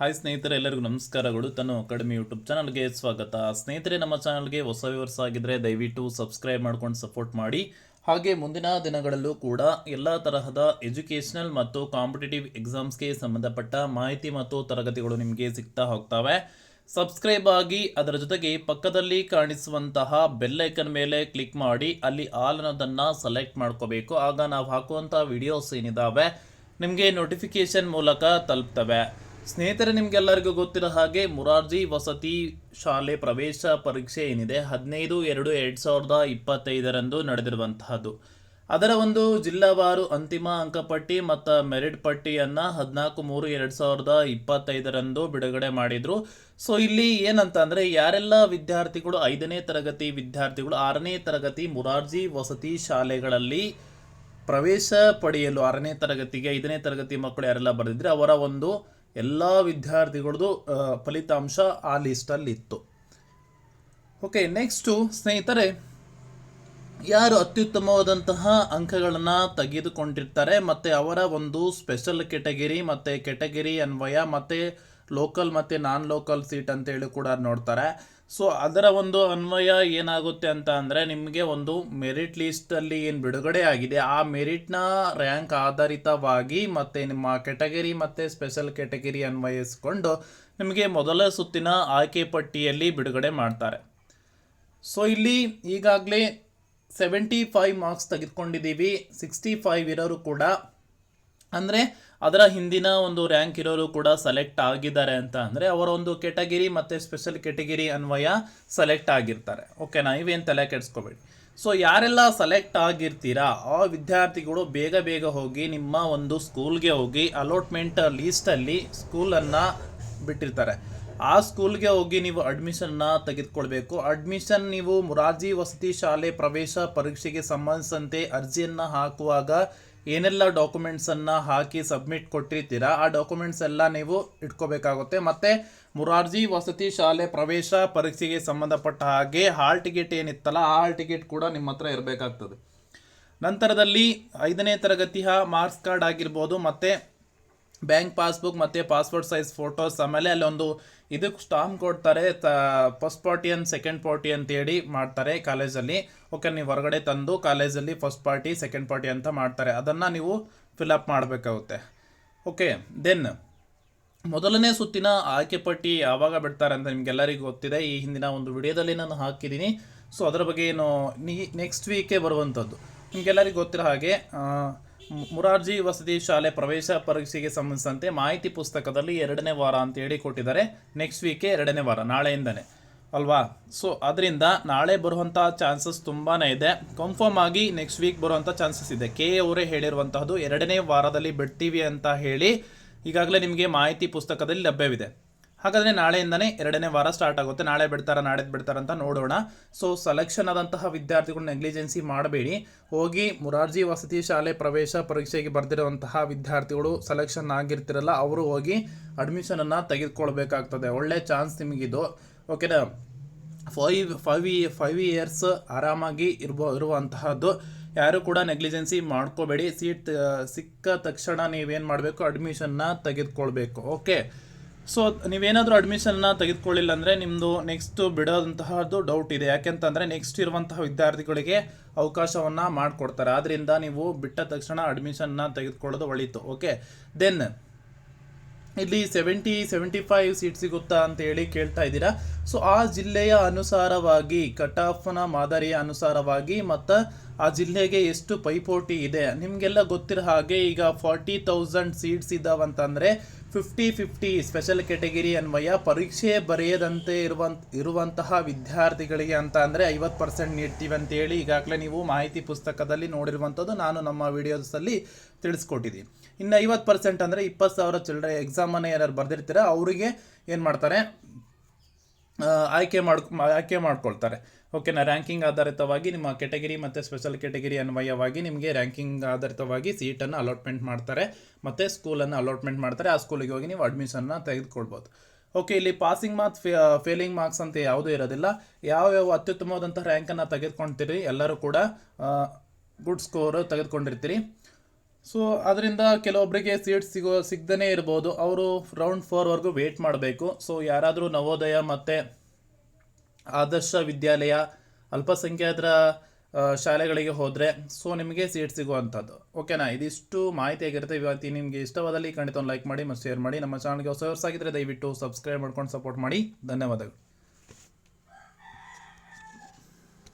Hi ಸ್ನೇಹಿತರೆ, ಎಲ್ಲರಿಗೂ ನಮಸ್ಕಾರಗಳು. ತನು ಅಕಾಡೆಮಿ ಯೂಟ್ಯೂಬ್ ಚಾನಲ್ಗೆ ಸ್ವಾಗತ. ಸ್ನೇಹಿತರೆ, ನಮ್ಮ ಚಾನಲ್ಗೆ ಹೊಸ ವ್ಯೂವರ್ಸ್ ಆಗಿದ್ರೆ ದಯವಿಟ್ಟು ಸಬ್ಸ್ಕ್ರೈಬ್ ಮಾಡ್ಕೊಂಡು ಸಪೋರ್ಟ್ ಮಾಡಿ. ಹಾಗೆ ಮುಂದಿನ ದಿನಗಳಲ್ಲೂ ಕೂಡ ಎಲ್ಲ ತರಹದ ಎಜುಕೇಷನಲ್ ಮತ್ತು ಕಾಂಪಿಟೇಟಿವ್ ಎಕ್ಸಾಮ್ಸ್ಗೆ ಸಂಬಂಧಪಟ್ಟ ಮಾಹಿತಿ ಮತ್ತು ತರಗತಿಗಳು ನಿಮಗೆ ಸಿಗ್ತಾ ಹೋಗ್ತವೆ. ಸಬ್ಸ್ಕ್ರೈಬ್ ಆಗಿ ಅದರ ಜೊತೆಗೆ ಪಕ್ಕದಲ್ಲಿ ಕಾಣಿಸುವಂತಹ ಬೆಲ್ಲೈಕನ್ ಮೇಲೆ ಕ್ಲಿಕ್ ಮಾಡಿ, ಅಲ್ಲಿ ಆಲ್ ಅನ್ನೋದನ್ನು ಸೆಲೆಕ್ಟ್ ಮಾಡ್ಕೋಬೇಕು. ಆಗ ನಾವು ಹಾಕುವಂಥ ವಿಡಿಯೋಸ್ ಏನಿದ್ದಾವೆ ನಿಮಗೆ ನೋಟಿಫಿಕೇಶನ್ ಮೂಲಕ ತಲುಪ್ತವೆ. ಸ್ನೇಹಿತರೆ, ನಿಮ್ಗೆಲ್ಲರಿಗೂ ಗೊತ್ತಿರೋ ಹಾಗೆ ಮುರಾರ್ಜಿ ವಸತಿ ಶಾಲೆ ಪ್ರವೇಶ ಪರೀಕ್ಷೆ ಏನಿದೆ? ಹದಿನೈದು ಎರಡು ಎರಡು ಸಾವಿರದ ಇಪ್ಪತ್ತೈದರಂದು ನಡೆದಿರುವಂತಹದ್ದು. ಅದರ ಒಂದು ಜಿಲ್ಲಾವಾರು ಅಂತಿಮ ಅಂಕಪಟ್ಟಿ ಮತ್ತು ಮೆರಿಟ್ ಪಟ್ಟಿಯನ್ನು ಹದಿನಾಲ್ಕು ಮೂರು ಎರಡು ಸಾವಿರದ ಇಪ್ಪತ್ತೈದರಂದು ಬಿಡುಗಡೆ ಮಾಡಿದರು. ಸೊ ಇಲ್ಲಿ ಏನಂತ ಅಂದರೆ ಯಾರೆಲ್ಲ ವಿದ್ಯಾರ್ಥಿಗಳು ಐದನೇ ತರಗತಿ ವಿದ್ಯಾರ್ಥಿಗಳು ಆರನೇ ತರಗತಿ ಮುರಾರ್ಜಿ ವಸತಿ ಶಾಲೆಗಳಲ್ಲಿ ಪ್ರವೇಶ ಪಡೆಯಲು, ಆರನೇ ತರಗತಿಗೆ ಐದನೇ ತರಗತಿ ಮಕ್ಕಳು ಯಾರೆಲ್ಲ ಬರೆದಿದ್ರೆ, ಅವರ ಒಂದು ಎಲ್ಲ ವಿದ್ಯಾರ್ಥಿಗಳದ್ದು ಫಲಿತಾಂಶ ಆ ಲಿಸ್ಟಲ್ಲಿ ಇತ್ತು ಓಕೆ ನೆಕ್ಸ್ಟು ಸ್ನೇಹಿತರೆ, ಯಾರು ಅತ್ಯುತ್ತಮವಾದಂತಹ ಅಂಕಗಳನ್ನು ತೆಗೆದುಕೊಂಡಿರ್ತಾರೆ, ಮತ್ತು ಅವರ ಒಂದು ಸ್ಪೆಷಲ್ ಕೆಟಗರಿ ಮತ್ತು ಕೆಟಗರಿ ಅನ್ವಯ, ಮತ್ತು ಲೋಕಲ್ ಮತ್ತು ನಾನ್ ಲೋಕಲ್ ಸೀಟ್ ಅಂತೇಳಿ ಕೂಡ ನೋಡ್ತಾರೆ. ಸೊ ಅದರ ಒಂದು ಅನ್ವಯ ಏನಾಗುತ್ತೆ ಅಂತ ಅಂದರೆ ನಿಮಗೆ ಒಂದು ಮೆರಿಟ್ ಲಿಸ್ಟಲ್ಲಿ ಏನು ಬಿಡುಗಡೆ ಆಗಿದೆ, ಆ ಮೆರಿಟ್ನ ರ್ಯಾಂಕ್ ಆಧಾರಿತವಾಗಿ ಮತ್ತು ನಿಮ್ಮ ಕೆಟಗರಿ ಮತ್ತು ಸ್ಪೆಷಲ್ ಕೆಟಗರಿ ಅನ್ವಯಿಸಿಕೊಂಡು ನಿಮಗೆ ಮೊದಲ ಸುತ್ತಿನ ಆಯ್ಕೆ ಪಟ್ಟಿಯಲ್ಲಿ ಬಿಡುಗಡೆ ಮಾಡ್ತಾರೆ. ಸೊ ಇಲ್ಲಿ ಈಗಾಗಲೇ ಸೆವೆಂಟಿ ಫೈವ್ ಮಾರ್ಕ್ಸ್ ತೆಗೆದುಕೊಂಡಿದ್ದೀವಿ. ಸಿಕ್ಸ್ಟಿ ಫೈವ್ ಇರೋರು ಕೂಡ ಅಂದರೆ ಅದರ ಹಿಂದಿನ ಒಂದು ರ್ಯಾಂಕ್ ಇರೋರು ಕೂಡ ಸೆಲೆಕ್ಟ್ ಆಗಿದ್ದಾರೆ ಅಂತ ಅಂದರೆ ಅವರ ಒಂದು ಕೆಟಗಿರಿ ಮತ್ತು ಸ್ಪೆಷಲ್ ಕೆಟಗಿರಿ ಅನ್ವಯ ಸೆಲೆಕ್ಟ್ ಆಗಿರ್ತಾರೆ. ಓಕೆನಾ ಇವೇನು ತಲೆ ಕೆಡಿಸ್ಕೋಬೇಡಿ. ಸೊ ಯಾರೆಲ್ಲ ಸೆಲೆಕ್ಟ್ ಆಗಿರ್ತೀರಾ, ಆ ವಿದ್ಯಾರ್ಥಿಗಳು ಬೇಗ ಬೇಗ ಹೋಗಿ ನಿಮ್ಮ ಒಂದು ಸ್ಕೂಲ್ಗೆ ಹೋಗಿ ಅಲೋಟ್ಮೆಂಟ್ ಲೀಸ್ಟಲ್ಲಿ ಸ್ಕೂಲನ್ನು ಬಿಟ್ಟಿರ್ತಾರೆ. ಆ ಸ್ಕೂಲ್ಗೆ ಹೋಗಿ ನೀವು ಅಡ್ಮಿಷನ್ನ ತೆಗೆದುಕೊಳ್ಬೇಕು. ಅಡ್ಮಿಷನ್ ನೀವು ಮುರಾರ್ಜಿ ವಸತಿ ಶಾಲೆ ಪ್ರವೇಶ ಪರೀಕ್ಷೆಗೆ ಸಂಬಂಧಿಸಿದಂತೆ ಅರ್ಜಿಯನ್ನು ಹಾಕುವಾಗ ಏನೆಲ್ಲ ಡಾಕ್ಯುಮೆಂಟ್ಸನ್ನು ಹಾಕಿ ಸಬ್ಮಿಟ್ ಕೊಟ್ಟಿರ್ತೀರಾ, ಆ ಡಾಕ್ಯುಮೆಂಟ್ಸ್ ಎಲ್ಲ ನೀವು ಇಟ್ಕೋಬೇಕಾಗುತ್ತೆ. ಮತ್ತು ಮುರಾರ್ಜಿ ವಸತಿ ಶಾಲೆ ಪ್ರವೇಶ ಪರೀಕ್ಷೆಗೆ ಸಂಬಂಧಪಟ್ಟ ಹಾಗೆ ಹಾಲ್ ಟಿಕೆಟ್ ಏನಿತ್ತಲ್ಲ, ಆ ಹಾಲ್ ಟಿಕೆಟ್ ಕೂಡ ನಿಮ್ಮ ಹತ್ರ ಇರಬೇಕಾಗ್ತದೆ. ನಂತರದಲ್ಲಿ ಐದನೇ ತರಗತಿಯ ಮಾರ್ಕ್ಸ್ ಕಾರ್ಡ್ ಆಗಿರ್ಬೋದು, ಮತ್ತು ಬ್ಯಾಂಕ್ ಪಾಸ್ಬುಕ್ ಮತ್ತು ಪಾಸ್ಪೋರ್ಟ್ ಸೈಜ್ ಫೋಟೋಸ್, ಆಮೇಲೆ ಅಲ್ಲೊಂದು ಇದಕ್ಕೆ ಸ್ಟಾಂಪ್ ಕೊಡ್ತಾರೆ, ತ, first party and second party ಅಂತೇಳಿ ಮಾಡ್ತಾರೆ ಕಾಲೇಜಲ್ಲಿ. ಓಕೆ, ನೀವು ಹೊರಗಡೆ ತಂದು ಕಾಲೇಜಲ್ಲಿ ಫಸ್ಟ್ ಪಾರ್ಟಿ, ಸೆಕೆಂಡ್ ಪಾರ್ಟಿ ಅಂತ ಮಾಡ್ತಾರೆ. ಅದನ್ನು ನೀವು ಫಿಲಪ್ ಮಾಡಬೇಕಾಗುತ್ತೆ. ಓಕೆ, ದೆನ್ ಮೊದಲನೇ ಸುತ್ತಿನ ಆಯ್ಕೆ ಪಟ್ಟಿ ಯಾವಾಗ ಬಿಡ್ತಾರೆ ಅಂತ ನಿಮಗೆಲ್ಲರಿಗೂ ಗೊತ್ತಿದೆ. ಈ ಹಿಂದಿನ ಒಂದು ವಿಡಿಯೋದಲ್ಲಿ ನಾನು ಹಾಕಿದ್ದೀನಿ. ಸೊ, ಅದರ ಬಗ್ಗೆ ಏನು ನೆಕ್ಸ್ಟ್ ವೀಕೆ ಬರುವಂಥದ್ದು. ನಿಮಗೆಲ್ಲರಿಗೂ ಗೊತ್ತಿರೋ ಹಾಗೆ ಮುರಾರ್ಜಿ ವಸತಿ ಶಾಲೆ ಪ್ರವೇಶ ಪರೀಕ್ಷೆಗೆ ಸಂಬಂಧಿಸಿದಂತೆ ಮಾಹಿತಿ ಪುಸ್ತಕದಲ್ಲಿ ಎರಡನೇ ವಾರ ಅಂತ ಹೇಳಿ ಕೊಟ್ಟಿದ್ದಾರೆ. ನೆಕ್ಸ್ಟ್ ವೀಕೆ ಎರಡನೇ ವಾರ, ನಾಳೆಯಿಂದನೇ. ಅಲ್ವಾ? ಸೊ ಅದರಿಂದ ನಾಳೆ ಬರುವಂಥ ಚಾನ್ಸಸ್ ತುಂಬಾ ಇದೆ. ಕನ್ಫರ್ಮ್ ಆಗಿ ನೆಕ್ಸ್ಟ್ ವೀಕ್ ಬರುವಂಥ ಚಾನ್ಸಸ್ ಇದೆ. ಕೆ ಎ ಅವರೇ ಹೇಳಿರುವಂತಹದ್ದು ಎರಡನೇ ವಾರದಲ್ಲಿ ಬಿಡ್ತೀವಿ ಅಂತ ಹೇಳಿ ಈಗಾಗಲೇ ನಿಮಗೆ ಮಾಹಿತಿ ಪುಸ್ತಕದಲ್ಲಿ ಲಭ್ಯವಿದೆ. ಹಾಗಾದರೆ ನಾಳೆಯಿಂದನೇ ಎರಡನೇ ವಾರ ಸ್ಟಾರ್ಟ್ ಆಗುತ್ತೆ. ನಾಳೆ ಬಿಡ್ತಾರ ನಾಳೆದು ಬಿಡ್ತಾರ ಅಂತ ನೋಡೋಣ. ಸೊ ಸೆಲೆಕ್ಷನ್ ಆದಂತಹ ವಿದ್ಯಾರ್ಥಿಗಳು ನೆಗ್ಲಿಜೆನ್ಸಿ ಮಾಡಬೇಡಿ. ಹೋಗಿ ಮುರಾರ್ಜಿ ವಸತಿ ಶಾಲೆ ಪ್ರವೇಶ ಪರೀಕ್ಷೆಗೆ ಬರೆದಿರುವಂತಹ ವಿದ್ಯಾರ್ಥಿಗಳು ಸೆಲೆಕ್ಷನ್ ಆಗಿರ್ತಿರಲ್ಲ, ಅವರು ಹೋಗಿ ಅಡ್ಮಿಷನನ್ನು ತೆಗೆದುಕೊಳ್ಬೇಕಾಗ್ತದೆ. ಒಳ್ಳೆ ಚಾನ್ಸ್ ನಿಮಗಿದು. ಓಕೆನಾ ಫೈವ್ ಫೈವ್ ಫೈವ್ ಇಯರ್ಸ್ ಆರಾಮಾಗಿ ಇರ್ಬೋ, ಇರುವಂತಹದ್ದು. ಯಾರು ಕೂಡ ನೆಗ್ಲಿಜೆನ್ಸಿ ಮಾಡ್ಕೋಬೇಡಿ. ಸೀಟ್, ಸಿಕ್ಕ ತಕ್ಷಣ ನೀವೇನು ಮಾಡಬೇಕು? ಅಡ್ಮಿಷನ್ನ ತೆಗೆದುಕೊಳ್ಬೇಕು. ಓಕೆ ಸೊ ನೀವೇನಾದರೂ ಅಡ್ಮಿಷನ್ನ ತೆಗೆದುಕೊಳ್ಳಿಲ್ಲ ಅಂದರೆ ನಿಮ್ಮದು ನೆಕ್ಸ್ಟ್ ಬಿಡೋದಂತಹದ್ದು ಡೌಟ್ ಇದೆ. ಯಾಕೆಂತಂದರೆ ನೆಕ್ಸ್ಟ್ ಇರುವಂತಹ ವಿದ್ಯಾರ್ಥಿಗಳಿಗೆ ಅವಕಾಶವನ್ನು ಮಾಡಿಕೊಡ್ತಾರೆ. ಆದ್ದರಿಂದ ನೀವು ಬಿಟ್ಟ ತಕ್ಷಣ ಅಡ್ಮಿಷನ್ನ ತೆಗೆದುಕೊಳ್ಳೋದು ಒಳಿತು. ಓಕೆ ದೆನ್ ಇಲ್ಲಿ ಸೆವೆಂಟಿ ಸೆವೆಂಟಿ ಫೈವ್ ಸೀಟ್ ಸಿಗುತ್ತಾ ಅಂತ ಹೇಳಿ ಕೇಳ್ತಾ ಇದ್ದೀರಾ? ಸೊ ಆ ಜಿಲ್ಲೆಯ ಅನುಸಾರವಾಗಿ ಕಟ್ ಆಫ್ನ ಮಾದರಿಯ ಅನುಸಾರವಾಗಿ ಮತ್ತು ಆ ಜಿಲ್ಲೆಗೆ ಎಷ್ಟು ಪೈಪೋಟಿ ಇದೆ? ನಿಮಗೆಲ್ಲ ಗೊತ್ತಿರೋ ಹಾಗೆ ಈಗ ಫಾರ್ಟಿ ತೌಸಂಡ್ ಸೀಟ್ಸ್ ಇದ್ದಾವಂತಂದರೆ ಫಿಫ್ಟಿ ಫಿಫ್ಟಿ ಸ್ಪೆಷಲ್ ಕೆಟಗರಿ ಅನ್ವಯ ಪರೀಕ್ಷೆ ಬರೆಯದಂತೆ ಇರುವಂತ, ಇರುವಂತಹ ವಿದ್ಯಾರ್ಥಿಗಳಿಗೆ ಅಂತ ಅಂದರೆ ಐವತ್ತು ಪರ್ಸೆಂಟ್ ನೀಡ್ತೀವಿ ಅಂತೇಳಿ ಈಗಾಗಲೇ ನೀವು ಮಾಹಿತಿ ಪುಸ್ತಕದಲ್ಲಿ ನೋಡಿರುವಂಥದ್ದು ನಾನು ನಮ್ಮ ವಿಡಿಯೋಸಲ್ಲಿ ತಿಳಿಸ್ಕೊಟ್ಟಿದ್ದೀನಿ. ಇನ್ನು ಐವತ್ತು ಪರ್ಸೆಂಟ್ ಅಂದರೆ ಇಪ್ಪತ್ತು ಸಾವಿರ ಚಿಲ್ಡ್ರೆ ಎಕ್ಸಾಮನ್ನು ಏನಾದ್ರು ಬರೆದಿರ್ತೀರ ಅವರಿಗೆ ಏನು ಮಾಡ್ತಾರೆ? ಆಯ್ಕೆ ಮಾಡ್ಕೊ, ಆಯ್ಕೆ ಮಾಡ್ಕೊಳ್ತಾರೆ. ಓಕೆನಾ ರ್ಯಾಂಕಿಂಗ್ ಆಧಾರಿತವಾಗಿ ನಿಮ್ಮ ಕೆಟಗರಿ ಮತ್ತು ಸ್ಪೆಷಲ್ ಕೆಟಗರಿ ಅನ್ವಯವಾಗಿ ನಿಮಗೆ ರ್ಯಾಂಕಿಂಗ್ ಆಧಾರಿತವಾಗಿ ಸೀಟನ್ನು ಅಲಾಟ್ಮೆಂಟ್ ಮಾಡ್ತಾರೆ. ಮತ್ತು ಸ್ಕೂಲನ್ನು ಅಲಾಟ್ಮೆಂಟ್ ಮಾಡ್ತಾರೆ. ಆ ಸ್ಕೂಲಿಗೆ ಹೋಗಿ ನೀವು ಅಡ್ಮಿಷನ್ನ ತೆಗೆದುಕೊಳ್ಬೋದು. ಓಕೆ ಇಲ್ಲಿ ಪಾಸಿಂಗ್ ಮಾರ್ಕ್ಸ್ ಫೇಲಿಂಗ್ ಮಾರ್ಕ್ಸ್ ಅಂತ ಯಾವುದೂ ಇರೋದಿಲ್ಲ. ಯಾವ ಯಾವ ಅತ್ಯುತ್ತಮವಾದಂಥ ರ್ಯಾಂಕನ್ನು ತೆಗೆದುಕೊಳ್ತೀರಿ ಎಲ್ಲರೂ ಕೂಡ ಗುಡ್ ಸ್ಕೋರ್ ತೆಗೆದುಕೊಂಡಿರ್ತೀರಿ. ಸೊ ಅದರಿಂದ ಕೆಲವೊಬ್ಬರಿಗೆ ಸೀಟ್ ಸಿಗೋ ಸಿಗದೇ ಇರ್ಬೋದು. ಅವರು ರೌಂಡ್ ಫೋರ್ವರೆಗೂ ವೇಟ್ ಮಾಡಬೇಕು. ಸೊ ಯಾರಾದರೂ ನವೋದಯ ಮತ್ತು ಆದರ್ಶ ವಿದ್ಯಾಲಯ ಅಲ್ಪಸಂಖ್ಯಾತರ ಶಾಲೆಗಳಿಗೆ ಹೋದರೆ ಸೊ ನಿಮಗೆ ಸೀಟ್ ಸಿಗುವಂಥದ್ದು ಓಕೆನಾ ಇದಿಷ್ಟು ಮಾಹಿತಿ ಆಗಿರುತ್ತೆ. ಇವತ್ತು ನಿಮಗೆ ಇಷ್ಟವಾದಲ್ಲಿ ಖಂಡಿತ ಒಂದು ಲೈಕ್ ಮಾಡಿ ಮತ್ತು ಶೇರ್ ಮಾಡಿ. ನಮ್ಮ ಚಾನಲ್ಗೆ ಹೊಸ ಹೊಸಾಗಿದ್ದರೆ ದಯವಿಟ್ಟು ಸಬ್ಸ್ಕ್ರೈಬ್ ಮಾಡ್ಕೊಂಡು ಸಪೋರ್ಟ್ ಮಾಡಿ. ಧನ್ಯವಾದಗಳು.